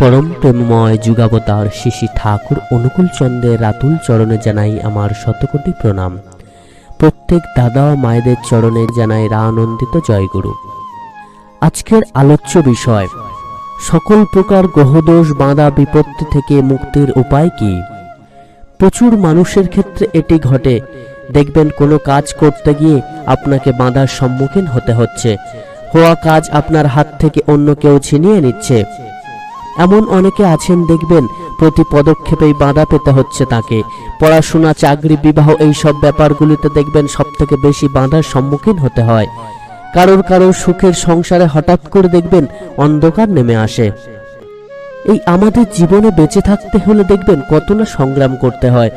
পরম প্রেমময় যুগাবতার শিশি ঠাকুর অনুকূল চন্দ্রের রাতুল চরণে জানাই আমার শতকোটি প্রণাম। প্রত্যেক দাদা ও মায়েদের চরণে জানাই রানন্দিত জয়গুরু। আজকের আলোচ্য বিষয়, সকল প্রকার গ্রহদোষ বাঁধা বিপত্তি থেকে মুক্তির উপায় কি? প্রচুর মানুষের ক্ষেত্রে এটি ঘটে। দেখবেন কোনো কাজ করতে গিয়ে আপনাকে বাঁধার সম্মুখীন হতে হচ্ছে। হওয়া কাজ আপনার হাত থেকে অন্য কেউ ছিনিয়ে নিচ্ছে। এমন অনেকে আছেন, দেখবেন প্রতি পদক্ষেপেই বাধা পেতে হচ্ছে তাকে। পড়াশোনা, চাকরি, বিবাহ এই সব ব্যাপারগুলিতে দেখবেন সব থেকে বেশি বাধার সম্মুখীন হতে হয়। কারোর কারোর সুখের সংসারে হঠাৎ করে দেখবেন অন্ধকার নেমে আসে। এই আমাদের জীবনে বেঁচে থাকতে হলে দেখবেন কত না সংগ্রাম করতে হয়।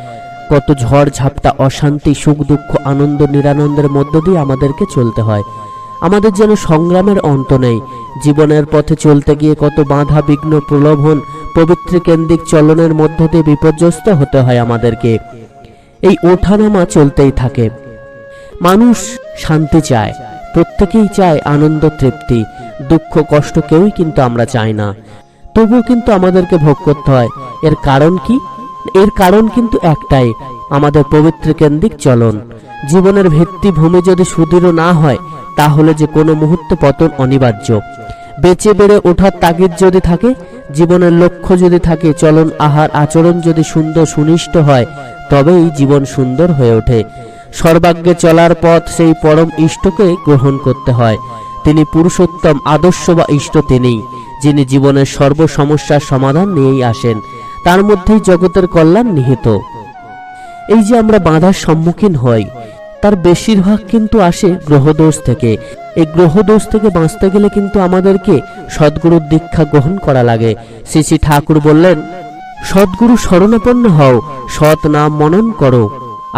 কত ঝড়, ঝাপটা, অশান্তি, সুখ, দুঃখ, আনন্দ, নিরানন্দের মধ্য দিয়ে আমাদেরকে চলতে হয়। আমাদের যেন সংগ্রামের অন্ত নেই। জীবনের পথে চলতে গিয়ে কত বাধা বিঘ্ন প্রলোভন, পবিত্র কেন্দ্রিক চলনের মধ্য দিয়ে বিপর্যস্ত হতে হয় আমাদেরকে। এই ওঠানামা চলতেই থাকে। মানুষ শান্তি চায়, প্রত্যেকেই চায় আনন্দ, তৃপ্তি, দুঃখ, কষ্ট কেউই কিন্তু আমরা চাই না। তবুও কিন্তু আমাদেরকে ভোগ করতে হয়। এর কারণ কি? এর কারণ কিন্তু একটাই, আমাদের পবিত্র কেন্দ্রিক চলন। জীবনের ভিত্তিভূমি যদি সুদৃঢ় না হয়, তাহলে যে কোনো মুহূর্তে পতন অনিবার্য। বেঁচে বেড়ে ওঠার তাগিদ যদি থাকে, জীবনের লক্ষ্য যদি থাকে, চলন আহার আচরণ যদি সুন্দর সুনিষ্ট হয়, তবেই জীবন সুন্দর হয়ে ওঠে। সর্বাগ্যে চলার পথ সেই পরম ইষ্টকে গ্রহণ করতে হয়। তিনি পুরুষোত্তম, আদর্শ বা ইষ্ট তিনি, যিনি জীবনের সর্ব সমস্যার সমাধান নিয়েই আসেন। তার মধ্যেই জগতের কল্যাণ নিহিত। এই যে আমরা বাধার সম্মুখীন হই, তার বেশিরভাগ কিন্তু আসে গ্রহদোষ থেকে। এই গ্রহদোষ থেকে বাঁচতে গেলে কিন্তু আমাদেরকে সদ্গুরুর দীক্ষা গ্রহণ করা লাগে। শ্রী শ্রী ঠাকুর বললেন, সদ্গুরু শরণাপন্ন হও, সৎ নাম মনন করো,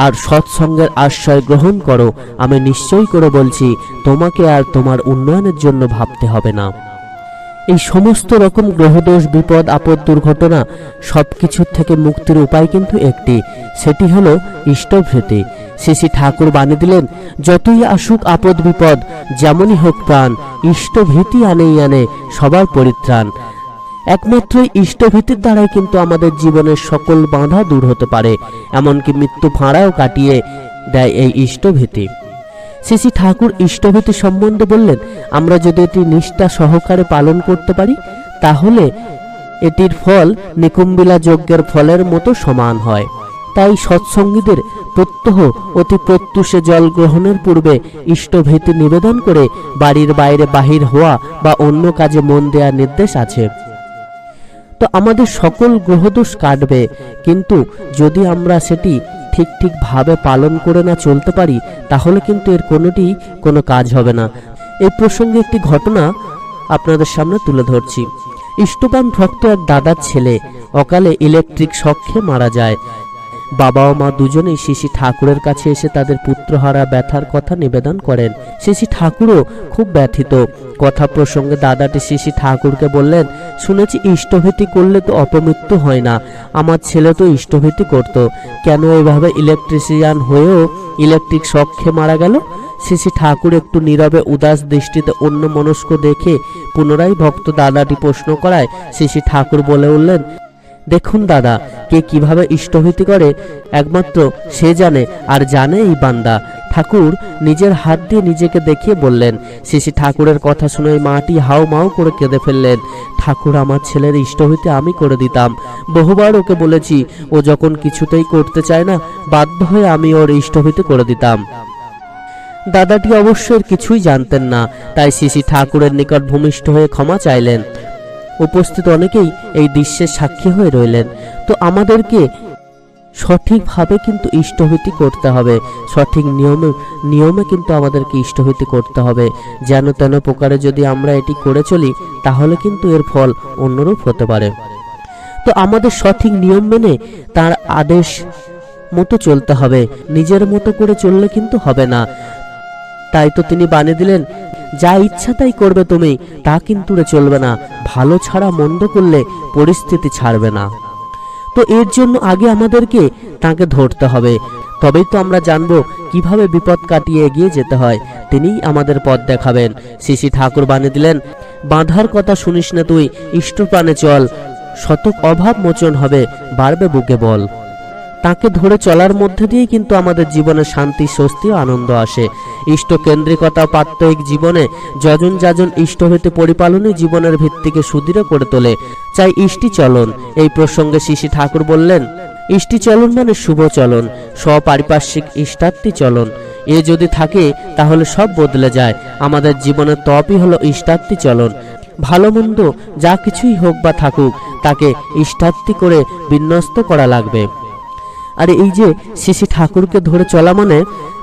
আর সৎসঙ্গের আশ্রয় গ্রহণ করো। আমি নিশ্চয়ই করে বলছি, তোমাকে আর তোমার উন্নয়নের জন্য ভাবতে হবে না। এই সমস্ত রকম গ্রহদোষ, বিপদ, আপদ, দুর্ঘটনা সব কিছুর থেকে মুক্তির উপায় কিন্তু একটি। সেটি হলো ইষ্টভৃতি। শ্রী ঠাকুর বাণী দিলেন, যতই আসুক আপদ, বিপদ, যেমনই হোক প্রাণ, ইষ্টভীতি আনেই আনে সবার পরিত্রাণ। একমাত্র ইষ্টভীতির দ্বারাই কিন্তু আমাদের জীবনের সকল বাধা দূর হতে পারে। এমনকি মৃত্যু ফাঁড়াও কাটিয়ে দেয় এই ইষ্টভীতি। শ্রী ঠাকুর ইষ্টভীতি সম্বন্ধে বললেন, আমরা যদি এটি নিষ্ঠা সহকারে পালন করতে পারি, তাহলে এটির ফল নিকুম্বিলা যজ্ঞের ফলের মতো সমান হয়। তাই সৎসঙ্গীদের প্রত্যহ অতি প্রত্যুষে জল গ্রহণের পূর্বে ইষ্টভীতি নিবেদন করে বাড়ির বাইরে বাহির হওয়া বা অন্য কাজে মন দেওয়ার নির্দেশ আছে। তো আমাদের সকল গ্রহদোষ কাটবে, কিন্তু যদি আমরা সেটি ঠিক ঠিকভাবে পালন করে না চলতে পারি, তাহলে কিন্তু এর কোনোটি কোনো কাজ হবে না। এই প্রসঙ্গে একটি ঘটনা আপনাদের সামনে তুলে ধরছি। ইষ্টবান ভক্ত এক দাদার ছেলে অকালে ইলেকট্রিক শখে মারা যায়। বাবা ও মা দুজনেই শিশি ঠাকুরের কাছে এসে তাদের পুত্রহারা ব্যথার কথা নিবেদন করেন। শিশি ঠাকুরও খুব ব্যথিত। কথা প্রসঙ্গে দাদাটি শিশি ঠাকুরকে বললেন শুনেছি ইষ্টভেটি করলে তো অপমৃত্যু হয় না। আমার ছেলে তো ইষ্টভেটি করত। কেন এভাবে ইলেকট্রিশিয়ান হয়েও ইলেকট্রিক শখ খেয়ে মারা গেল? শিশি ঠাকুর একটু নীরবে উদাস দৃষ্টিতে অন্য মনস্ক দেখে পুনরায় ভক্ত দাদাটি প্রশ্ন করায় শিশি ঠাকুর বলে উঠলেন দেখুন দাদা, কে কীভাবে ইষ্টভীতি করে? একমাত্র সে জানে, আর জানে এই বান্দা। ঠাকুর নিজের হাত দিয়ে নিজেকে দেখিয়ে বললেন, শিশি ঠাকুরের কথা শুনে মাটি হাউ মাউ করে কেঁদে ফেললেন। ঠাকুর আমার ছেলের ইষ্টভীতি আমি করে দিতাম। বহুবার ওকে বলেছি, ও যখন কিছুতেই করতে চায় না, বাধ্য হয়ে আমি ওর ইষ্টভীতি করে দিতাম। দাদাটি অবশ্য কিছুই জানতেন না। তাই শিশি ঠাকুরের নিকট ভূমিষ্ঠ হয়ে ক্ষমা চাইলেন। উপস্থিত অনেকেই এই দৃশ্যের সাক্ষী হয়ে রইলেন। তো আমাদেরকে সঠিকভাবে কিন্তু ইষ্টভীতি করতে হবে। সঠিক নিয়মে নিয়মে কিন্তু আমাদেরকে ইষ্টভীতি করতে হবে। যেন তেন প্রকারে যদি আমরা এটি করে চলি, তাহলে কিন্তু এর ফল অন্যরূপ হতে পারে। তো আমাদের সঠিক নিয়ম মেনে তার আদেশ মতো চলতে হবে। নিজের মতো করে চললে কিন্তু হবে না। তাই তো তিনি বানিয়ে দিলেন যা ইচ্ছা তাই করবে তুমি, তা কিন্তু চলবে না। ভালো ছাড়া মন্দ করলে পরিস্থিতি ছাড়বে না। তো এর জন্য আগে আমাদেরকে তাকে ধরতে হবে। তবেই তো আমরা জানব কীভাবে বিপদ কাটিয়ে এগিয়ে যেতে হয়। তিনিই আমাদের পথ দেখাবেন। শিশি ঠাকুর বানিয়ে দিলেন, বাঁধার কথা শুনিস না তুই, ইষ্টপ্রাণে চল। শতক অভাব মোচন হবে, বাড়বে বুকে বল। তাকে ধরে চলার মধ্যে দিয়েই কিন্তু আমাদের জীবনে শান্তি, স্বস্তি, আনন্দ আসে। ইষ্ট কেন্দ্রিকতা ও প্রাত্যহিক জীবনে যজন যাজন ইষ্ট হইতে পরিপালনই জীবনের ভিত্তিকে সুদৃঢ় করে তোলে। চাই ইষ্টি চলন। এই প্রসঙ্গে শিশি ঠাকুর বললেন, ইষ্টি চলন মানে শুভ চলন, স্বপারিপার্শ্বিক ইষ্টার্থী চলন। এ যদি থাকে, তাহলে সব বদলে যায়। আমাদের জীবনের তপই হলো ইষ্টার্থী চলন। ভালো মন্দ যা কিছুই হোক বা থাকুক, তাকে ইষ্টার্থী করে বিন্যস্ত করা লাগবে। আর এই যে শিশি ঠাকুরকে ধরে চলা মানে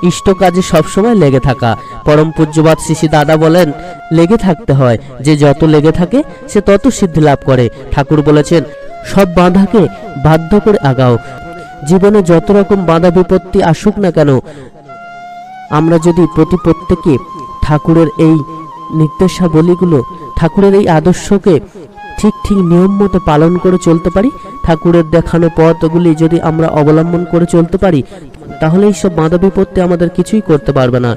ইষ্ট কাজে সবসময় লেগে থাকা। পরম পূজ্যবাদ শিশি দাদা বলেন, লেগে থাকতে হয়। যে যত লেগে থাকে, সে তত সিদ্ধি লাভ করে। ঠাকুর বলেছেন, সব বাধাকে বাধ্য করে আগাও। জীবনে যত রকম বাধা বিপত্তি আসুক না কেন, আমরা যদি প্রতি প্রত্যেকে ঠাকুরের এই নির্দেশাবলীগুলো, ঠাকুরের এই আদর্শকে ঠিক ঠিক নিয়ম মতো পালন করে চলতে পারি? ঠাকুরের দেখানো পথগুলি যদি আমরা অবলম্বন করে চলতে পারি, তাহলে এইসব বাধা বিপত্তি আমাদের কিছুই করতে পারবে না।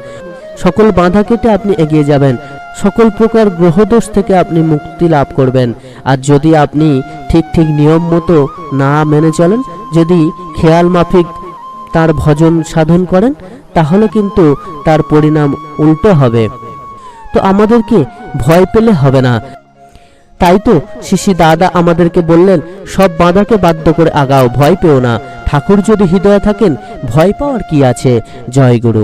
সকল বাধা কেটে আপনি এগিয়ে যাবেন। সকল প্রকার গ্রহদোষ থেকে আপনি মুক্তি লাভ করবেন। আর যদি আপনি ঠিক ঠিক নিয়ম মতো না মেনে চলেন, যদি খেয়াল মাফিক তার ভজন সাধন করেন, তাহলে কিন্তু তার পরিণাম উল্টো হবে। তো আমাদেরকে ভয় পেলে হবে না। তাই তো শিশি দাদা আমাদেরকে বললেন, সব বাঁধাকে বাধ্য করে আগাও, ভয় পেও না। ঠাকুর যদি হৃদয়ে থাকেন, ভয় পাওয়ার কি আছে? জয় গুরু।